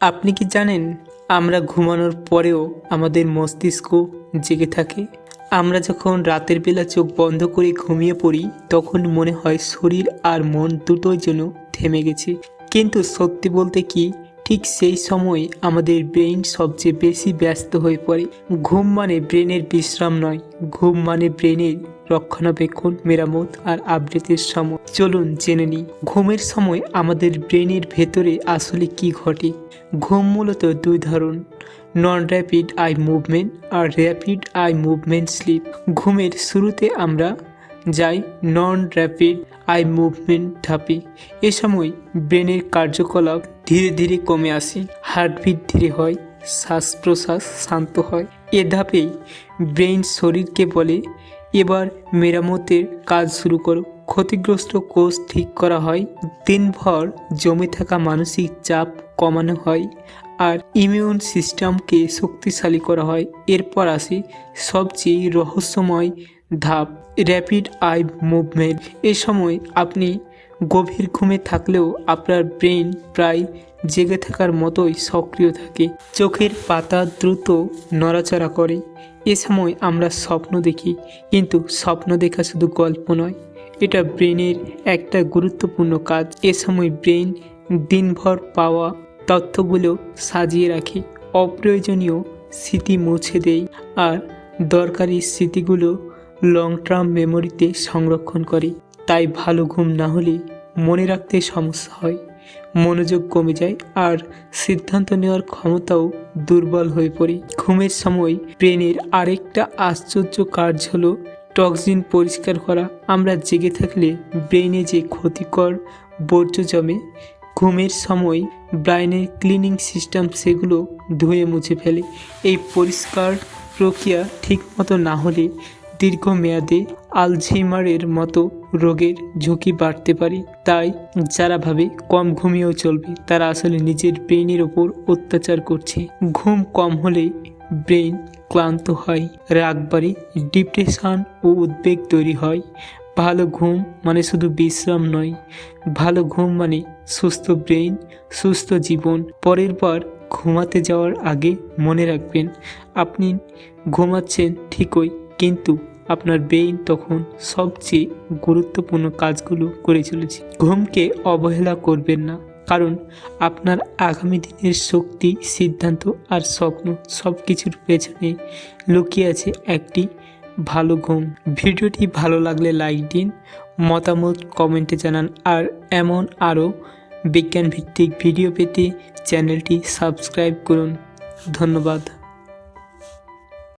আপনি কি জানেন, আমরা ঘুমানোর পরেও আমাদের মস্তিষ্ক জেগে থাকে? আমরা যখন রাতের বেলা চোখ বন্ধ করে ঘুমিয়ে পড়ি, তখন মনে হয় শরীর আর মন দুটোই যেন থেমে গেছে। কিন্তু সত্যি বলতে কি, ঠিক সেই সময় আমাদের ব্রেইন সবচেয়ে বেশি ব্যস্ত হয়ে পড়ে। ঘুম মানে ব্রেনের বিশ্রাম নয়, ঘুম মানে ব্রেনের রক্ষণাবেক্ষণ, মেরামত আর আপডেটের সময়। চলুন জেনে নিই, ঘুমের সময় আমাদের ব্রেনের ভেতরে আসলে কি ঘটে। ঘুম মূলত দুই ধরন নন র্যাপিড আই মুভমেন্ট আর র্যাপিড আই মুভমেন্ট স্লিপ ঘুমের শুরুতে আমরা যাই নন র্যাপিড আই মুভমেন্ট ধাপে। এ সময় ব্রেনের কার্যকলাপ ধীরে ধীরে কমে আসে হার্টবিট ধীরে হয়, শ্বাস প্রশ্বাস শান্ত হয়। এ ধাপেই ব্রেন শরীরকে বলে এবার মেরামতের কাজ শুরু করো। ক্ষতিগ্রস্ত কোষ ঠিক করা হয়। দিনভর জমে থাকা মানসিক চাপ কমানো হয় আর ইমিউন সিস্টেমকে শক্তিশালী করা হয়। এরপর আসে সবচেয়ে রহস্যময় ধাপ র্যাপিড আই মুভমেন্ট এ সময় আপনি গভীর ঘুমে থাকলেও আপনার ব্রেন প্রায় জেগে থাকার মতোই সক্রিয় থাকে। চোখের পাতা দ্রুত নড়াচড়া করে। এ সময় আমরা স্বপ্ন দেখি, কিন্তু স্বপ্ন দেখা শুধু গল্প নয়, এটা ব্রেনের একটা গুরুত্বপূর্ণ কাজ। এ সময় ব্রেন দিনভর পাওয়া তথ্যগুলো সাজিয়ে রাখে, অপ্রয়োজনীয় স্মৃতি মুছে দেয় আর দরকারি স্মৃতিগুলো লং টার্ম মেমোরিতে সংরক্ষণ করে। তাই ভালো ঘুম না হলে মনে রাখতে সমস্যা হয়। মনোযোগ কমে যায় আর সিদ্ধান্ত নেওয়ার ক্ষমতাও দুর্বল হয়ে পড়ে। ঘুমের সময় ব্রেনের আরেকটা আশ্চর্য কাজ হলো টক্সিন পরিষ্কার করা। আমরা জেগে থাকলে ব্রেনে যে ক্ষতিকর বর্জ্য জমে, ঘুমের সময় ব্রাইনের ক্লিনিং সিস্টেম সেগুলো ধুয়ে মুছে ফেলে। এই পরিষ্কার প্রক্রিয়া ঠিকমতো না হলে দীর্ঘমেয়াদে আলঝেইমারের মতো রোগের ঝুঁকি বাড়তে পারে। তাই যারা ভাবে কম ঘুমিয়েও চলবে, তারা আসলে নিজের ব্রেনের ওপর অত্যাচার করছে। ঘুম কম হলে ব্রেন ক্লান্ত হয় রাগ বাড়ে ডিপ্রেশন ও উদ্বেগ তৈরি হয়। ভালো ঘুম মানে শুধু বিশ্রাম নয়, ভালো ঘুম মানে সুস্থ ব্রেন সুস্থ জীবন। পরের বার ঘুমাতে যাওয়ার আগে মনে রাখবেন, আপনি ঘুমাচ্ছেন ঠিকই, কিন্তু আপনার ব্রেইন তখন সবচেয়ে গুরুত্বপূর্ণ কাজগুলো করে চলেছে। ঘুমকে অবহেলা করবেন না, কারণ আপনার আগামী দিনের শক্তি, সিদ্ধান্ত আর স্বপ্ন সব কিছুর পেছনে লুকিয়ে আছে একটি ভালো ঘুম। ভিডিওটি ভালো লাগলে লাইক দিন, মতামত কমেন্টে জানান আর এমন আরও বিজ্ঞান ভিত্তিক ভিডিও পেতে চ্যানেলটি সাবস্ক্রাইব করুন। ধন্যবাদ।